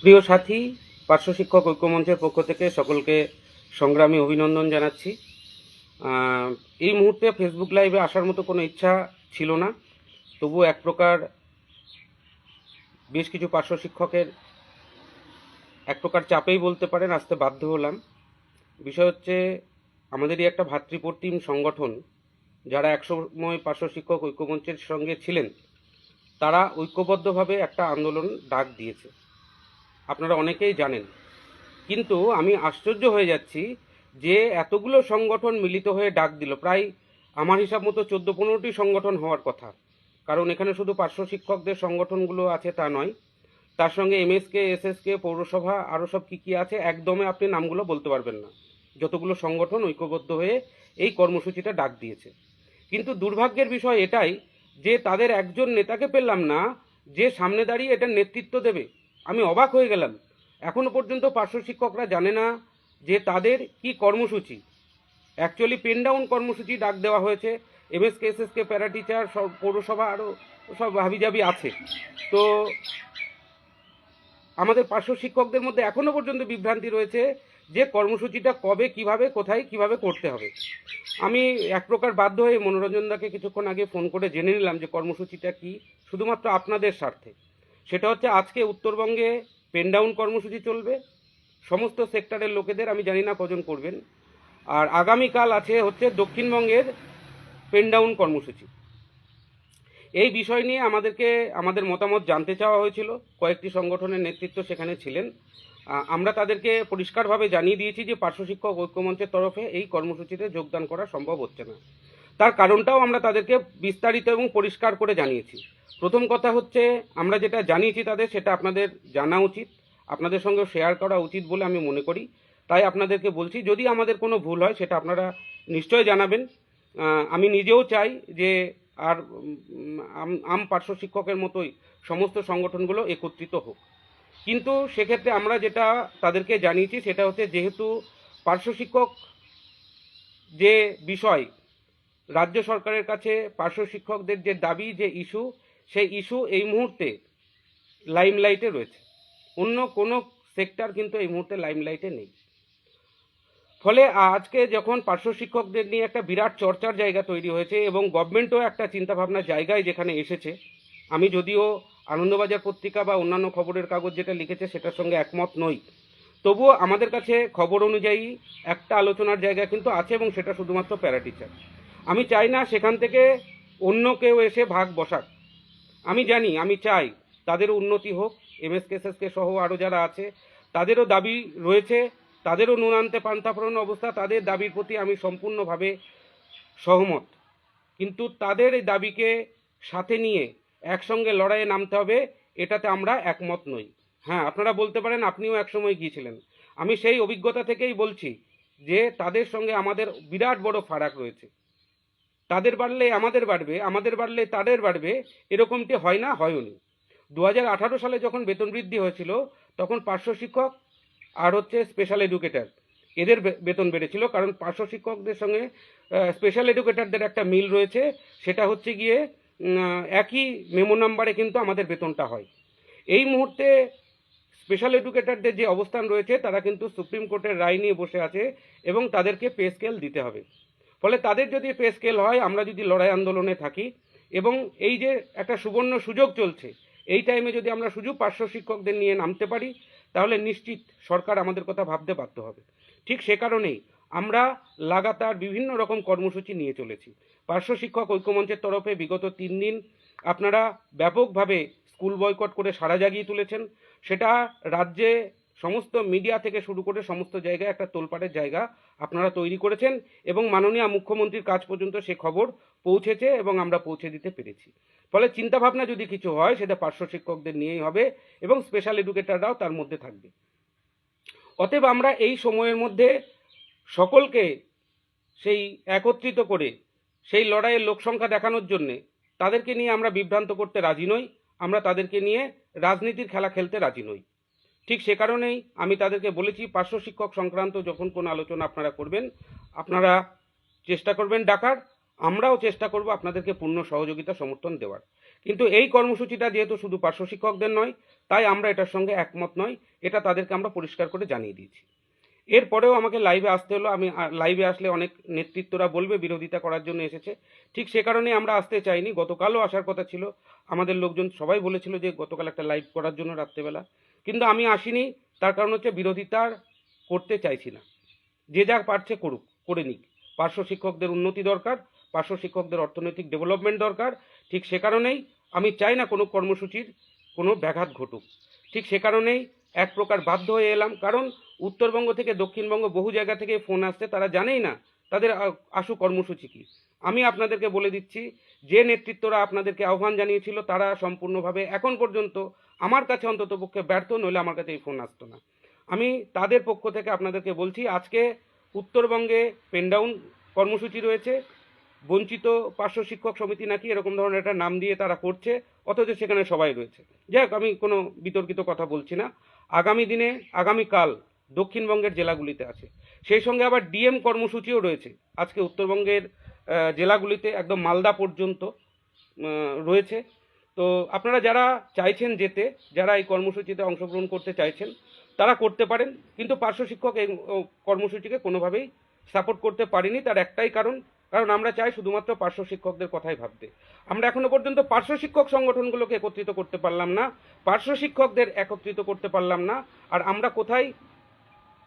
প্রিয় সাথী, পার্শ্ব শিক্ষক ঐক্যমঞ্চের পক্ষ থেকে সকলকে সংগ্রামী অভিনন্দন জানাচ্ছি। এই মুহূর্তে ফেসবুক লাইভে আসার মতো কোনো ইচ্ছা ছিল না। তবু এক প্রকার বেশ কিছু পার্শ্ব শিক্ষকের এক প্রকার চাপেই বলতে পারেন, আসতে বাধ্য হলাম। বিষয় হচ্ছে, আমাদেরই একটা ভাতৃপ্রতিম সংগঠন, যারা একসময় পার্শ্ব শিক্ষক ঐক্যমঞ্চের সঙ্গে ছিলেন, তারা ঐক্যবদ্ধভাবে একটা আন্দোলন ডাক দিয়েছে। আপনারা অনেকেই জানেন। কিন্তু আমি আশ্চর্য হয়ে যাচ্ছি যে এতগুলো সংগঠন মিলিত হয়ে ডাক দিল। প্রায় আমার হিসাব মতো চোদ্দ পনেরোটি সংগঠন হওয়ার কথা। কারণ এখানে শুধু পার্শ্ব শিক্ষকদের সংগঠনগুলো আছে তা নয়, তার সঙ্গে এমএসকে, এসএসকে, পৌরসভা আরও সব কী কী আছে, একদমে আপনি নামগুলো বলতে পারবেন না। যতগুলো সংগঠন ঐক্যবদ্ধ হয়ে এই কর্মসূচিটা ডাক দিয়েছে। কিন্তু দুর্ভাগ্যের বিষয় এটাই যে তাদের একজন নেতাকে পেলাম না, যে সামনে দাঁড়িয়ে এটার নেতৃত্ব দেবে। আমি অবাক হয়ে গেলাম। এখনও পর্যন্ত পার্শ্ব শিক্ষকরা জানে না যে তাদের কি কর্মসূচি। অ্যাকচুয়ালি পেন ডাউন কর্মসূচি ডাক দেওয়া হয়েছে। M S MSK SSK para teacher সব পৌরসভা আরও সব হাবিজাবি আছে। তো আমাদের পার্শ্ব শিক্ষকদের মধ্যে এখনও পর্যন্ত বিভ্রান্তি রয়েছে যে কর্মসূচিটা কবে, কীভাবে, কোথায়, কীভাবে করতে হবে। আমি এক প্রকার বাধ্য হয়ে মনোরঞ্জনদাকে কিছুক্ষণ আগে ফোন করে জেনে নিলাম যে কর্মসূচিটা কি, শুধুমাত্র আপনাদের স্বার্থে। সেটা হচ্ছে আজকে উত্তরবঙ্গে পেন ডাউন কর্মসূচি চলবে। সমস্ত সেক্টরের লোকেদের, আমি জানি না কজন করবেন। আর আগামীকাল আছে হচ্ছে দক্ষিণবঙ্গের পেন ডাউন কর্মসূচি। এই বিষয় নিয়ে আমাদেরকে, আমাদের মতামত জানতে চাওয়া হয়েছিল। কয়েকটি সংগঠনের নেতৃত্ব সেখানে ছিলেন। আমরা তাদেরকে পরিষ্কারভাবে জানিয়ে দিয়েছি যে পার্শ্ব শিক্ষক ঐক্যমঞ্চের তরফে এই কর্মসূচিতে যোগদান করা সম্ভব হচ্ছে না। তার কারণটাও আমরা তাদেরকে বিস্তারিত এবং পরিষ্কার করে জানিয়েছি। প্রথম কথা হচ্ছে, আমরা যেটা জানিয়েছি তাদের, সেটা আপনাদের জানা উচিত। আপনাদের সঙ্গে শেয়ার করা উচিত বলে আমি মনে করি। তাই আপনাদেরকে বলছি, যদি আমাদের কোনো ভুল হয়, সেটা আপনারা নিশ্চয় জানাবেন। আমি নিজেও চাই যে, আর আম- পার্শ্ব শিক্ষকের মতোই সমস্ত সংগঠনগুলো একত্রিত হোক। কিন্তু সেক্ষেত্রে আমরা যেটা তাদেরকে জানিয়েছি, সেটা হচ্ছে যেহেতু পার্শ্ব শিক্ষক যে বিষয় রাজ্য সরকারের কাছে পার্শ্ব শিক্ষকদের যে দাবি, যে ইস্যু, সেই ইস্যু এই মুহূর্তে লাইমলাইটে রয়েছে। অন্য কোনো সেক্টর কিন্তু এই মুহূর্তে লাইমলাইটে নেই। ফলে আজকে যখন পার্শ্ব শিক্ষকদের নিয়ে একটা বিরাট চর্চার জায়গা তৈরি হয়েছে এবং গভর্নমেন্টও একটা চিন্তাভাবনার জায়গায় যেখানে এসেছে, আমি যদিও আনন্দবাজার পত্রিকা বা অন্যান্য খবরের কাগজ যেটা লিখেছে সেটার সঙ্গে একমত নই। তবুও আমাদের কাছে খবর অনুযায়ী একটা আলোচনার জায়গা কিন্তু আছে এবং সেটা শুধুমাত্র প্যারা টিচার আমি চাই না সেখান থেকে অন্য কেউ এসে ভাগ বসাক। আমি জানি, আমি চাই, তাদেরও উন্নতি হোক এমএসকেএসএসকে সহ আরও যারা আছে, তাদেরও দাবি রয়েছে, তাদেরও নুন আনতে পান্তাফোড়ন অবস্থা, তাদের দাবির প্রতি আমি সম্পূর্ণভাবে সহমত। কিন্তু তাদের এই দাবিকে সাথে নিয়ে একসঙ্গে লড়াইয়ে নামতে হবে, এটাতে আমরা একমত নই। হ্যাঁ আপনারা বলতে পারেন আপনিও একসময় গিয়েছিলেন আমি সেই অভিজ্ঞতা থেকেই বলছি যে তাদের সঙ্গে আমাদের বিরাট বড় ফারাক রয়েছে। তাদের বাড়লে আমাদের বাড়বে, আমাদের বাড়লে তাদের বাড়বে, এরকমটি হয় না, হয়নি। দু সালে যখন বেতন বৃদ্ধি হয়েছিল, তখন পার্শ্ব শিক্ষক আর হচ্ছে স্পেশাল এডুকেটর এদের বেতন বেড়েছিল, কারণ পার্শ্ব শিক্ষকদের সঙ্গে স্পেশাল এডুকেটরদের একটা মিল রয়েছে, সেটা হচ্ছে গিয়ে একই মেমো নাম্বারে কিন্তু আমাদের বেতনটা হয়। এই মুহূর্তে স্পেশাল এডুকেটরদের যে অবস্থান রয়েছে, তারা কিন্তু সুপ্রিম কোর্টের রায় নিয়ে বসে আছে এবং তাদেরকে পে স্কেল দিতে হবে। ফলে তাদের যদি পে স্কেল হয়, আমরা যদি লড়াই আন্দোলনে থাকি, এবং এই যে একটা সুবর্ণ সুযোগ চলছে, এই টাইমে যদি আমরা শুধু পার্শ্ব শিক্ষকদের নিয়ে নামতে পারি, তাহলে নিশ্চিত সরকার আমাদের কথা ভাবতে বাধ্য হবে। ঠিক সে কারণেই আমরা লাগাতার বিভিন্ন রকম কর্মসূচি নিয়ে চলেছি। পার্শ্ব শিক্ষক ঐক্যমঞ্চের তরফে বিগত তিন দিন আপনারা ব্যাপকভাবে স্কুল বয়কট করে সারা জাগিয়ে তুলেছেন। সেটা রাজ্যে সমস্ত মিডিয়া থেকে শুরু করে সমস্ত জায়গায় একটা তোলপাড়ের জায়গা আপনারা তৈরি করেছেন এবং মাননীয় মুখ্যমন্ত্রীর কাছ পর্যন্ত সে খবর পৌঁছেছে এবং আমরা পৌঁছে দিতে পেরেছি। ফলে চিন্তাভাবনা যদি কিছু হয়, সেটা পার্শ্ব শিক্ষকদের নিয়েই হবে এবং স্পেশাল এডুকেটররাও তার মধ্যে থাকবে। অতএব আমরা এই সময়ের মধ্যে সকলকে সেই একত্রিত করে সেই লড়াইয়ের লোকসংখ্যা দেখানোর জন্যে তাদেরকে নিয়ে আমরা বিভ্রান্ত করতে রাজি নই, আমরা তাদেরকে নিয়ে রাজনীতির খেলা খেলতে রাজি নই। ঠিক সে কারণেই আমি তাদেরকে বলেছি, পার্শ্ব শিক্ষক সংক্রান্ত যখন কোনো আলোচনা আপনারা করবেন, আপনারা চেষ্টা করবেন ডাকার, আমরাও চেষ্টা করব আপনাদেরকে পূর্ণ সহযোগিতা, সমর্থন দেওয়ার। কিন্তু এই কর্মসূচিটা যেহেতু শুধু পার্শ্ব শিক্ষকদের নয়, তাই আমরা এটার সঙ্গে একমত নয়, এটা তাদেরকে আমরা পরিষ্কার করে জানিয়ে দিয়েছি। এরপরেও আমাকে লাইভে আসতে হলো, আমি লাইভে আসলে অনেক নেতৃত্বরা বলবে, বিরোধিতা করার জন্য এসেছে। ঠিক সে কারণে আমরা আসতে চাইনি, গতকালও আসার কথা ছিল, আমাদের লোকজন সবাই বলেছিল যে গতকাল একটা লাইভ করার জন্য রাত্রেবেলা। কিন্তু আমি আসিনি, তার কারণ হচ্ছে বিরোধিতা করতে চাইছি না। যে যা পারছে করুক, করে নিক। পার্শ্ব শিক্ষকদের উন্নতি দরকার, পার্শ্ব শিক্ষকদের অর্থনৈতিক ডেভেলপমেন্ট দরকার। ঠিক সে কারণেই আমি চাই না কোনো কর্মসূচির কোনো ব্যাঘাত ঘটুক। ঠিক সে কারণেই এক প্রকার বাধ্য হয়ে এলাম, কারণ উত্তরবঙ্গ থেকে দক্ষিণবঙ্গ বহু জায়গা থেকে ফোন আসছে, তারা জানেই না তাদের আশু কর্মসূচি কি। আমি আপনাদেরকে বলে দিচ্ছি, যে নেতৃত্বরা আপনাদেরকে আহ্বান জানিয়েছিল তারা সম্পূর্ণভাবে এখন পর্যন্ত আমার কাছে অন্তত পক্ষে ব্যর্থ, নইলে আমার কাছে এই ফোন আসতো না। আমি তাদের পক্ষ থেকে আপনাদেরকে বলছি, আজকে উত্তরবঙ্গে পেনডাউন কর্মসূচি রয়েছে, বঞ্চিত পার্শ্ব শিক্ষক সমিতি নাকি এরকম ধরনের একটা নাম দিয়ে তারা করছে, অথচ সেখানে সবাই রয়েছে। যাই হোক, আমি কোনো বিতর্কিত কথা বলছি না। আগামী দিনে আগামীকাল দক্ষিণবঙ্গের জেলাগুলিতে আছে। সেই সঙ্গে আবার ডিএম কর্মসূচিও রয়েছে। আজকে উত্তরবঙ্গের জেলাগুলিতে একদম মালদা পর্যন্ত রয়েছে। তো আপনারা যারা চাইছেন যেতে, যারা এই কর্মসূচিতে অংশগ্রহণ করতে চাইছেন, তারা করতে পারেন। কিন্তু পার্শ্ব শিক্ষক এই কর্মসূচিকে কোনোভাবেই সাপোর্ট করতে পারিনি। তার একটাই কারণ কারণ আমরা চাই শুধুমাত্র পার্শ্ব শিক্ষকদের কথাই ভাবতে। আমরা এখনও পর্যন্ত পার্শ্ব শিক্ষক সংগঠনগুলোকে একত্রিত করতে পারলাম না, পার্শ্ব শিক্ষকদের একত্রিত করতে পারলাম না, আর আমরা কোথায়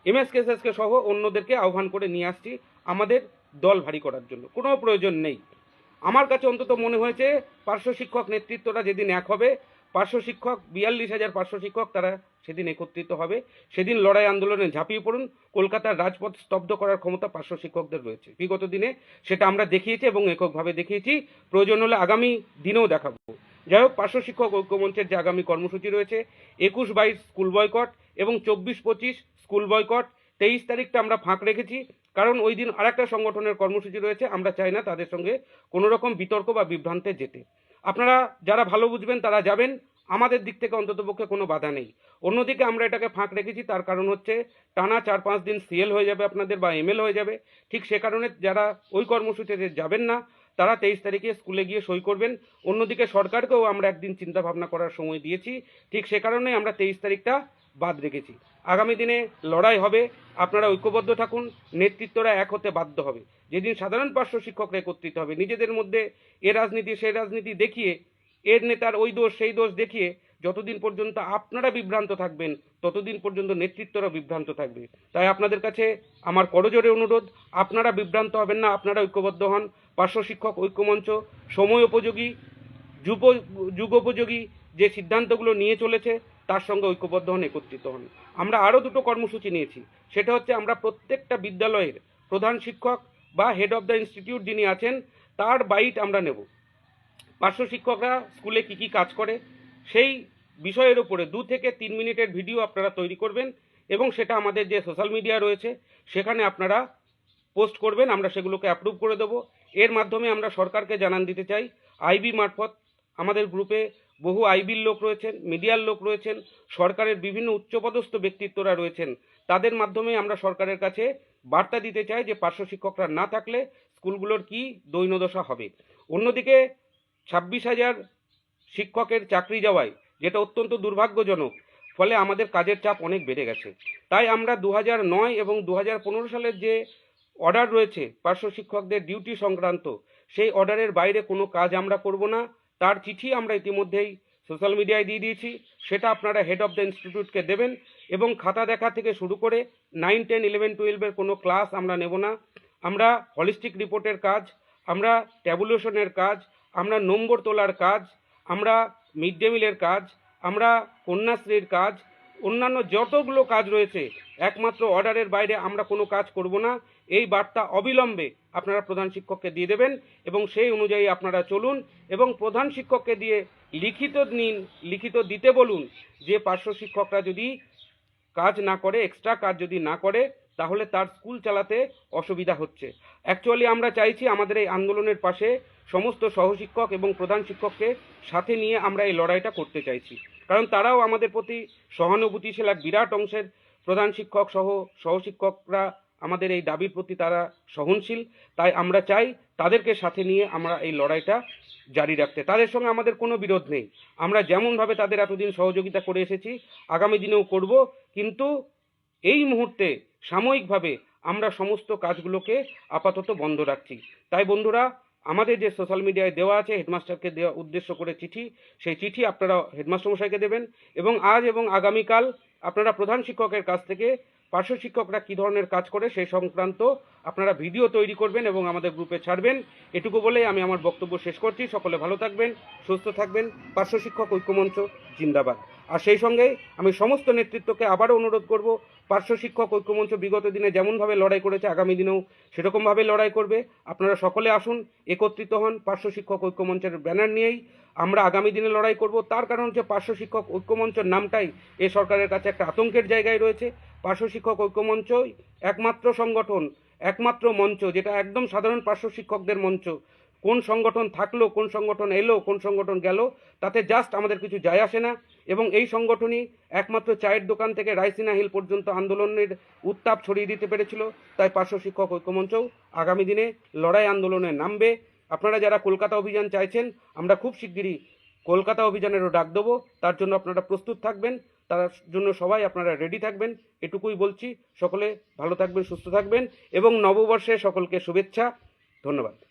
এমএসকেএসএসকে সহ অন্যদেরকে আহ্বান করে নিয়ে আসছি, আমাদের দল ভারী করার জন্য। কোনো প্রয়োজন নেই। আমার কাছে অন্তত মনে হয়েছে, পার্শ্ব শিক্ষক নেতৃত্বটা যেদিন এক হবে, পার্শ্ব শিক্ষক, বিয়াল্লিশ হাজার পার্শ্ব শিক্ষক তারা সেদিন একত্রিত হবে। সেদিন লড়াই আন্দোলনে ঝাঁপিয়ে পড়ুন, কলকাতার রাজপথ স্তব্ধ করার ক্ষমতা পার্শ্ব শিক্ষকদের রয়েছে। বিগত দিনে সেটা আমরা দেখিয়েছি এবং এককভাবে দেখিয়েছি। প্রয়োজন হলে আগামী দিনেও দেখাবো। যাই হোক, পার্শ্ব শিক্ষক ঐক্যমঞ্চের যে আগামী কর্মসূচি রয়েছে, একুশ বাইশ স্কুল বয়কট এবং চব্বিশ পঁচিশ স্কুল বয়কট, তেইশ তারিখটা আমরা ফাঁক রেখেছি। কারণ ওই দিন আরেকটা সংগঠনের কর্মসূচি রয়েছে, আমরা চাই না তাদের সঙ্গে কোনো রকম বিতর্ক বা বিভ্রান্তে যেতে। আপনারা যারা ভালো বুঝবেন তারা যাবেন, আমাদের দিক থেকে অন্ততপক্ষে কোনো বাধা নেই। অন্যদিকে আমরা এটাকে ফাঁক রেখেছি, তার কারণ হচ্ছে টানা চার পাঁচ দিন সিএল হয়ে যাবে আপনাদের বা এমএল হয়ে যাবে। ঠিক সে কারণে যারা ওই কর্মসূচিতে যাবেন না তারা তেইশ তারিখে স্কুলে গিয়ে সই করবেন। অন্যদিকে সরকারকেও আমরা একদিন চিন্তা ভাবনা করার সময় দিয়েছি। ঠিক সে কারণে আমরা তেইশ তারিখটা বাদ রেখেছি। আগামী দিনে লড়াই হবে। আপনারা ঐক্যবদ্ধ থাকুন। নেতৃত্বরা এক হতে বাধ্য হবে। যেদিন সাধারণ পার্শ্ব শিক্ষকরা একত্রিত হবে, নিজেদের মধ্যে এ রাজনীতি সেই রাজনীতি দেখিয়ে, এর নেতার ওই দোষ, সেই দোষ দেখিয়ে যতদিন পর্যন্ত আপনারা বিভ্রান্ত থাকবেন, ততদিন পর্যন্ত নেতৃত্বরা বিভ্রান্ত থাকবে। তাই আপনাদের কাছে আমার করজোরে অনুরোধ, আপনারা বিভ্রান্ত হবেন না, আপনারা ঐক্যবদ্ধ হন। পার্শ্ব শিক্ষক ঐক্যমঞ্চ, সময় উপযোগী যুব যুগোপযোগী যে সিদ্ধান্তগুলো নিয়ে চলেছে, তার সঙ্গে ঐক্যবদ্ধ হন, একত্রিত হন। আমরা আরও দুটো কর্মসূচি নিয়েছি। সেটা হচ্ছে আমরা প্রত্যেকটা বিদ্যালয়ের প্রধান শিক্ষক বা হেড অফ দ্য ইনস্টিটিউট যিনি আছেন, তার বাইট আমরা নেব। পার্শ্ব শিক্ষকরা স্কুলে কি কি কাজ করে সেই বিষয়ের উপরে দু থেকে তিন মিনিটের ভিডিও আপনারা তৈরি করবেন এবং সেটা আমাদের যে সোশ্যাল মিডিয়া রয়েছে, সেখানে আপনারা পোস্ট করবেন, আমরা সেগুলোকে অ্যাপ্রুভ করে দেবো। এর মাধ্যমে আমরা সরকারকে জানান দিতে চাই, আইবি মারফত আমাদের গ্রুপে বহু আইবির লোক রয়েছেন, মিডিয়ার লোক রয়েছেন, সরকারের বিভিন্ন উচ্চপদস্থ ব্যক্তিত্বরা রয়েছেন। তাদের মাধ্যমে আমরা সরকারের কাছে বার্তা দিতে চাই যে পার্শ্ব শিক্ষকরা না থাকলে স্কুলগুলোর কি দৈন্যদশা হবে। অন্যদিকে ছাব্বিশ হাজার শিক্ষকের চাকরি যাওয়ায়, যেটা অত্যন্ত দুর্ভাগ্যজনক, ফলে আমাদের কাজের চাপ অনেক বেড়ে গেছে। তাই আমরা দু নয় এবং দু সালের যে অর্ডার রয়েছে, পার্শ্ব শিক্ষকদের ডিউটি সংক্রান্ত, সেই অর্ডারের বাইরে কোনো কাজ আমরা করব না। তার চিঠি আমরা ইতিমধ্যেই সোশ্যাল মিডিয়ায় দিয়ে দিয়েছি। সেটা আপনারা হেড অফ দ্য ইনস্টিটিউটকে দেবেন এবং খাতা দেখা থেকে শুরু করে নাইন টেন ইলেভেন টুয়েলভের কোনো ক্লাস আমরা নেব না। আমরা হলিস্টিক রিপোর্টের কাজ, আমরা ট্যাবুলেশনের কাজ, আমরা নম্বর তোলার কাজ আমরা মিড ডে মিলের কাজ, আমরা কন্যাশ্রীর কাজ, অন্যান্য যতগুলো কাজ রয়েছে, একমাত্র অর্ডারের বাইরে আমরা কোনো কাজ করব না। এই বার্তা অবিলম্বে আপনারা প্রধান শিক্ষককে দিয়ে দেবেন এবং সেই অনুযায়ী আপনারা চলুন এবং প্রধান শিক্ষককে দিয়ে লিখিত নিন লিখিত দিতে বলুন যে পার্শ্ব শিক্ষকরা যদি কাজ না করে এক্সট্রা কাজ যদি না করে তাহলে তার স্কুল চালাতে অসুবিধা হচ্ছে। অ্যাকচুয়ালি আমরা চাইছি আমাদের এই আন্দোলনের পাশে সমস্ত সহশিক্ষক এবং প্রধান শিক্ষককে সাথে নিয়ে আমরা এই লড়াইটা করতে চাইছি। কারণ তারাও আমাদের প্রতি সহানুভূতিশীল এক বিরাট অংশের প্রধান শিক্ষক সহ সহশিক্ষকরা আমাদের এই দাবির প্রতি তারা সহনশীল। তাই আমরা চাই তাদেরকে সাথে নিয়ে আমরা এই লড়াইটা জারি রাখতে। তাদের সঙ্গে আমাদের কোনো বিরোধ নেই। আমরা যেমনভাবে তাদের এতদিন সহযোগিতা করে এসেছি, আগামী দিনেও করব। কিন্তু এই মুহূর্তে সাময়িকভাবে আমরা সমস্ত কাজগুলোকে আপাতত বন্ধ রাখছি। তাই বন্ধুরা, আমাদের যে সোশ্যাল মিডিয়ায় দেওয়া আছে, হেডমাস্টারকে দেওয়া উদ্দেশ্য করে চিঠি, সেই চিঠি আপনারা হেডমাস্টার মশাইকে দেবেন এবং আজ এবং আগামীকাল আপনারা প্রধান শিক্ষকের কাছ থেকে পার্শ্ব শিক্ষকরা কী ধরনের কাজ করে সেই সংক্রান্ত আপনারা ভিডিও তৈরি করবেন এবং আমাদের গ্রুপে ছাড়বেন। এটুকু বলে আমি আমার বক্তব্য শেষ করছি। সকলে ভালো থাকবেন, সুস্থ থাকবেন। পার্শ্ব শিক্ষক ঐক্যমঞ্চ, জিন্দাবাদ। আর সেই সঙ্গে আমি সমস্ত নেতৃত্বকে আবারও অনুরোধ করব, পার্শ্ব শিক্ষক ঐক্যমঞ্চ বিগত দিনে যেমনভাবে লড়াই করেছে, আগামী দিনেও সেরকমভাবে লড়াই করবে। আপনারা সকলে আসুন, একত্রিত হন পার্শ্ব শিক্ষক ঐক্যমঞ্চের ব্যানার নিয়েই। আমরা আগামী দিনে লড়াই করব। তার কারণ হচ্ছে পার্শ্ব শিক্ষক ঐক্যমঞ্চের নামটাই এ সরকারের কাছে একটা আতঙ্কের জায়গায় রয়েছে। পার্শ্ব শিক্ষক ঐক্যমঞ্চই একমাত্র সংগঠন, একমাত্র মঞ্চ, যেটা একদম সাধারণ পার্শ্ব শিক্ষকদের মঞ্চ। কোন সংগঠন থাকল, কোন সংগঠন এলো, কোন সংগঠন গেল, তাতে জাস্ট আমাদের কিছু যায় আসে না। এবং এই সংগঠনই একমাত্র চায়ের দোকান থেকে রাইসিনা হিল পর্যন্ত আন্দোলনের উত্তাপ ছড়িয়ে দিতে পেরেছিল। তাই পার্শ্ব শিক্ষক ঐক্যমঞ্চও আগামী দিনে লড়াই আন্দোলনে নামবে। আপনারা যারা কলকাতা অভিযান চাইছেন, আমরা খুব শিগগিরই কলকাতা অভিযানেরও ডাক দেবো। তার জন্য আপনারা প্রস্তুত থাকবেন। তার জন্য সবাই আপনারা রেডি থাকবেন। এটুকুই বলছি। সকলে ভালো থাকবেন, সুস্থ থাকবেন। এবং নববর্ষে সকলকে শুভেচ্ছা। ধন্যবাদ।